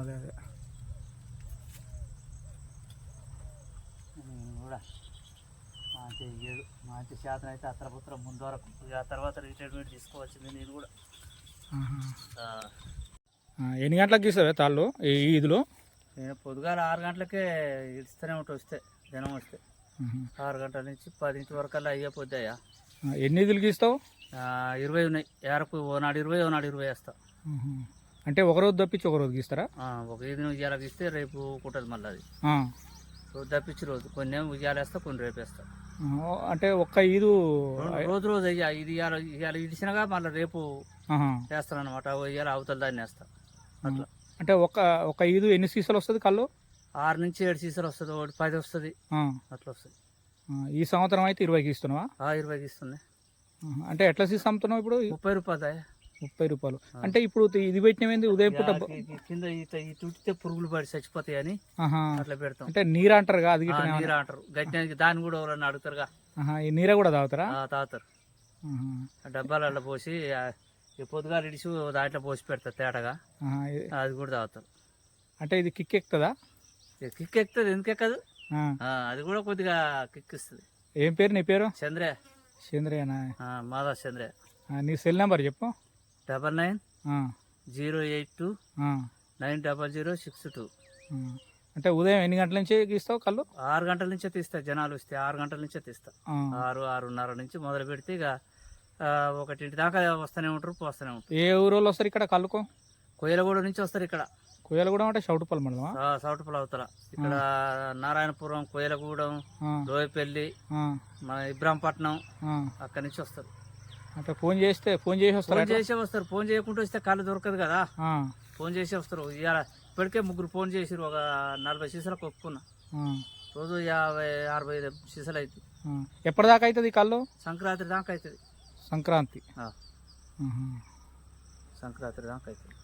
అదే అదే. నేను కూడా మాంచి ఏడు మాంచి శాతం అయితే అత్తరపుత్రం ముందు వరకు. ఆ తర్వాత రిటైర్మెంట్ తీసుకోవచ్చింది నేను కూడా. ఎన్ని గంటలకు తీస్తావే తాళ్ళు? ఈ ఈదులో? నేను పొద్దుగాల ఆరు గంటలకే ఇస్తూనే ఉంటే వస్తే జనం వస్తే. ఆరు గంటల నుంచి పదింటి అలా అయ్యే పొద్దాయా ఎన్ని ఈదులు గీస్తావు ఇరవై ఉన్నాయి. ఏరకు ఓనాడు ఇరవై ఓనాడు ఇరవై వేస్తావు అంటే ఒక రోజు తప్పించి ఒక రోజు గీస్తారా ఒక ఇది ఉయ్యాల ఇస్తే రేపు కుట్టదు మళ్ళీ అది. తప్పించి రోజు కొన్ని ఏమో ఉయ్యాల వేస్తా కొన్ని రేపు వేస్తా. అంటే ఒక్క ఈదు రోజు రోజు అయ్యా ఇది ఇవాళ ఇవాళ ఇడిచినగా మళ్ళీ రేపు. వేస్తాను అనమాట ఇవాళ అవతల దాన్ని వేస్తా. అట్లా. అంటే ఒక ఒక ఈదు ఎన్ని సీసాలు వస్తుంది కళ్ళు? ఆరు నుంచి ఏడు సీసాలు వస్తుంది ఒకటి పది వస్తుంది. అట్లా వస్తుంది. ఈ సంవత్సరం అయితే ఇరవైకి ఇస్తున్నావా? ఆ ఇరవైకి ఇస్తుంది. అంటే ఎట్లా సీసా అమ్ముతున్నావు ఇప్పుడు? ముప్పై రూపాయలు ముప్పై రూపాయలు. అంటే ఇప్పుడు ఇది పెట్టినవేంది ఉదయం పూట కింద తుడితే పురుగులు పడి చచ్చిపోతాయని. అట్లా పెడతాం. అంటే నీరు అంటారు అది నీరు అంటారు. గట్టిన దాన్ని కూడా ఎవరన్నా అడుగుతారుగా? ఆహా, ఈ నీర కూడా తాగుతారా? ఆ, తాగుతారు. డబ్బాలలో పోసి పొద్దుగాలు ఇడిచి దాంట్లో పోసి పెడతారు తేటగా అది కూడా తాగుతారు. అంటే ఇది కిక్ ఎక్కుతుందా? కిక్ ఎక్కుతుంది. ఎందుకు ఎక్కదు? అది కూడా కొద్దిగా కిక్ ఇస్తుంది. ఏం పేరు నీ పేరు? చంద్రే. చంద్రయ్యనా మాధవ్ చంద్రే. ఆ, నీ సెల్ నెంబర్ చెప్పు. Double nine zero eight two nine double zero six two. అంటే ఉదయం ఎన్ని గంటల నుంచి గీస్తావు కళ్ళు? ఆరు గంటల నుంచే తీస్తా జనాలు వస్తే ఆరు గంటల నుంచే తీస్తా. ఆరు ఆరున్నర నుంచి మొదలు పెడితే ఇక ఒకటింటి దాకా వస్తూనే ఉంటారు పోస్తూనే ఉంటారు. ఏ ఊరోళ్ళు వస్తారు ఇక్కడ కళ్ళుకో? కొయ్యలగూడ నుంచి వస్తారు ఇక్కడ. కొయ్యలు అంటే షౌటుపల్లి మండలమా? ఆ, సౌటపల్లి అవతల. ఇక్కడ నారాయణపురం కొయ్యలగూడెం లోయపల్లి మన ఇబ్రాంపట్నం. అక్కడి నుంచి వస్తారు. అంటే ఫోన్ చేస్తే ఫోన్ చేసి వస్తారా ఫోన్ చేసే వస్తారు. ఫోన్ చేయకుండా వస్తే కళ్ళు దొరకదు కదా. ఫోన్ చేసి వస్తారు. ఇవాళ ఇప్పటికే ముగ్గురు ఫోన్ చేసిరు ఒక నలభై సీసాలకు ఒప్పుకున్నా రోజు యాభై అరవై సీసాలు అవుతాయి ఆ. ఎప్పటిదాకా అవుతుంది కళ్ళు? సంక్రాంతి దాకా అవుతుంది సంక్రాంతి. సంక్రాంతి దాకా అవుతుంది